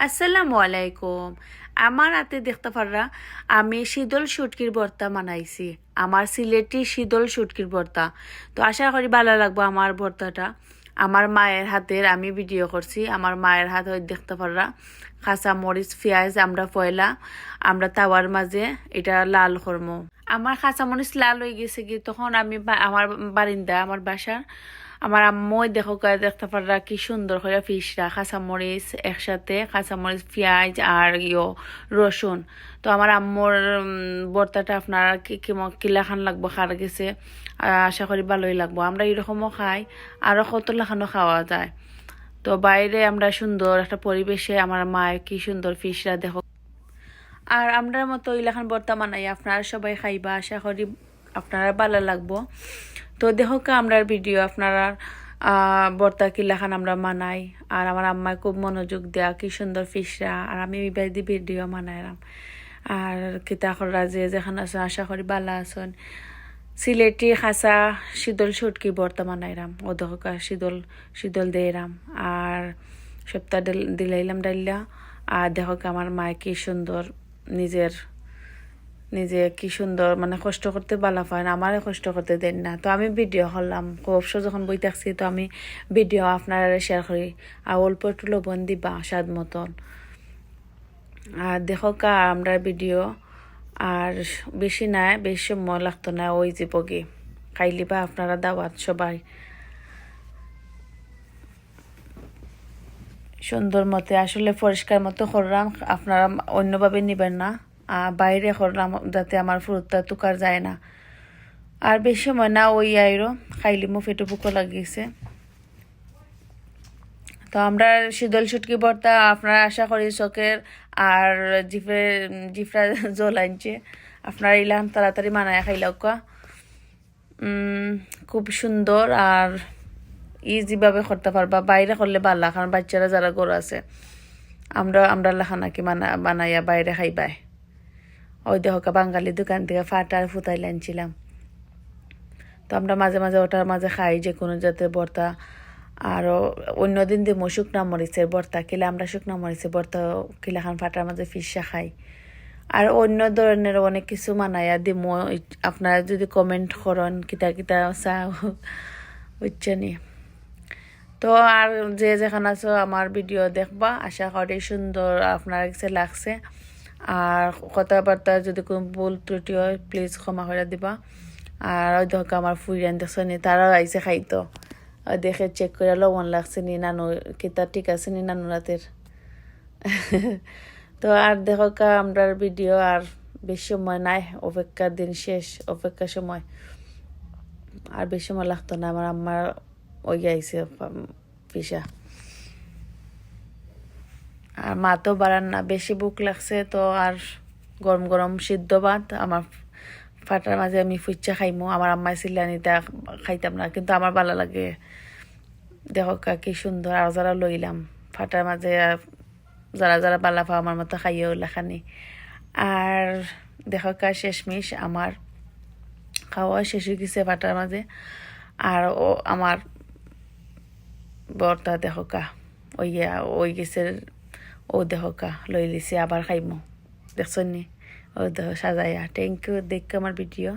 আসসালামু আলাইকুম। আমার হাতে দেখতে পাররা, আমি শীতল শুটকির ভর্তা বানাইছি। আমার সিলেটি শীতল শুটকির ভর্তা। তো আশা করি ভালো লাগবো আমার ভর্তাটা। আমার মায়ের হাতের আমি ভিডিও করছি। আমার মায়ের হাত হয়ে দেখতে পাররা, কাঁচা মরিচ, পেঁয়াজ, আমরা পয়লা, আমরা তাওয়ার মাঝে এটা লাল করম। আমার কাঁচা মরিচ লাল হয়ে গেছে কি, তখন আমি আমার বারিন্দা, আমার বাসার আমার আম্মুই দেখো দেখতে পাররা কি সুন্দর করে ফিসরা কাঁচামরিচ একসাথে কাঁচামরিচ পেঁয়াজ আর ইয়ো রসুন। তো আমার আম্মুর উম, ভর্তাটা আপনারা কি কেমন- কিলাখান লাগবো খার গেছে। আশা করি ভালোই লাগবো। আমরা এরকমও খাই আরও কত লাখানো খাওয়া যায়। তো বাইরে আমরা সুন্দর একটা পরিবেশে আমার মায়ের কি সুন্দর ফিসরা দেখো। আর আমরার মতো ইলাখান ভর্তা বানাই আপনারা সবাই খাইবা আশা করি আপনারা ভালো লাগবো। তো দেখো কা আমরার ভিডিও আপনারা ভর্তা কিলাখান আমরা মানাই। আর আমার আম্মায় খুব মনোযোগ দেয়া, কি সুন্দর ফিসরা আর আমি বিবাহিত ভিডিও মানাইলাম আর কিতা করা যে, যেখানে আছেন আশা করি ভালো আছেন। সিলেটি খাসা শীতল সুটকি ও দেখো কা শীতল শীতল দিলাম। আর সপ্তাহ দিলাইলাম ডাইলা আর দেখো আমার মায় কি সুন্দর নিজের নিজে কি সুন্দর মানে কষ্ট করতে বালা পায় না, আমারে কষ্ট করতে দেন না। তো আমি ভিডিও করলাম অবশ্য যখন বই থাকছি তো আমি ভিডিও আপনারা শেয়ার করি। আর অল্প একটু লবণ দিবা স্বাদ মতন। আর দেখো কা, আমরা ভিডিও আর বেশি নাই, বেশি সময় লাগতো না ওই যে বগে। খাইলিবা আপনারা দাওয়াত সবাই। সুন্দর মতে, আসলে পরিষ্কার মতো করলাম, আপনারা অন্যভাবে নেবেন না। বাইরে করলাম যাতে আমার ফুরুতটা তুকার যায় না। আর বেশি সময় না ওই আইরো, খাইলি মো ফেটে বুকো লাগিয়েছে। তো আমরা শীতল সুটকি ভর্তা, আপনারা আশা করি চকের আর জিফে, জিফরা জল আনছে। আপনারা ইলাম তাড়াতাড়ি মানায় খাইলাও কা। খুব সুন্দর আর ইজিভাবে করতে পারবা। বাইরে করলে ভালো কারণ বাচ্চারা যারা গরু আছে, আমরা আমরা লাখানাকি মানা বানাইয়া বাইরে খাইবাই ওই দেখো বাঙালি দোকান থেকে ফাটা আর ফুটাইলে আনছিলাম তো আমরা মাঝে মাঝে ওটার মাঝে খাই, যে কোনো যাতে ভর্তা আরও অন্যদিন দিমো শুকনা মরিচের ভর্তা কিলে, আমরা শুকনা মরিচের ভর্তা কিলাখান ফাটার মাঝে ফিসা খাই। আর অন্য ধরনের অনেক কিছু মানাইয়া দিমো আপনারা যদি কমেন্ট করেন, কিতা কিতা চা বুঝছেনি তো আর যে যেখানে আছো, আমার ভিডিও দেখবা, আশা করি সুন্দর আপনার কাছে লাগছে। আর কথাবার্তা যদি কোনো ভুল ত্রুটি হয় প্লিজ ক্ষমা করে দিবা। আর ওই দেখো আমার ফুরিয়ান দেখছ নি তারাও আইসে খাইতো। দেখে চেক করে লবণ লাগছে নি নানু, কিতা ঠিক আছে নি নানু রাতের তো আর দেখো কা ভিডিও আর বেশি সময় নাই, অপেক্ষার দিন শেষ, অপেক্ষার সময়। আর বেশি সময় লাগতো না, আমার আম্মার ওই আইসে পিসা আর মা তো বাড়ান না, বেশি বুক লাগছে তো আর গরম গরম সিদ্ধ ভাত, আমার ফাটার মাঝে আমি ফুচ্চা খাইমু, আমার আম্মাই চিল্লানি তা খাইতাম না, কিন্তু আমার ভালো লাগে। দেখো কা, কি সুন্দর, আর যারা লইলাম, ফাটার মাঝে যারা যারা বালা পাও, আমার মতো খাইয়েও লেখানি। আর দেখো কা, শেষমিশ আমার খাওয়া শেষ হয়ে গেছে ফাটার মাঝে। আর ও, আমার বরটা দেখোকা ওই ওই গেছে ও দেহকা লই লিছে আবার খাইমো। দেখছ নি? ও দেহ সাজাইয়া থ্যাংক ইউ দেখ আমার ভিডিও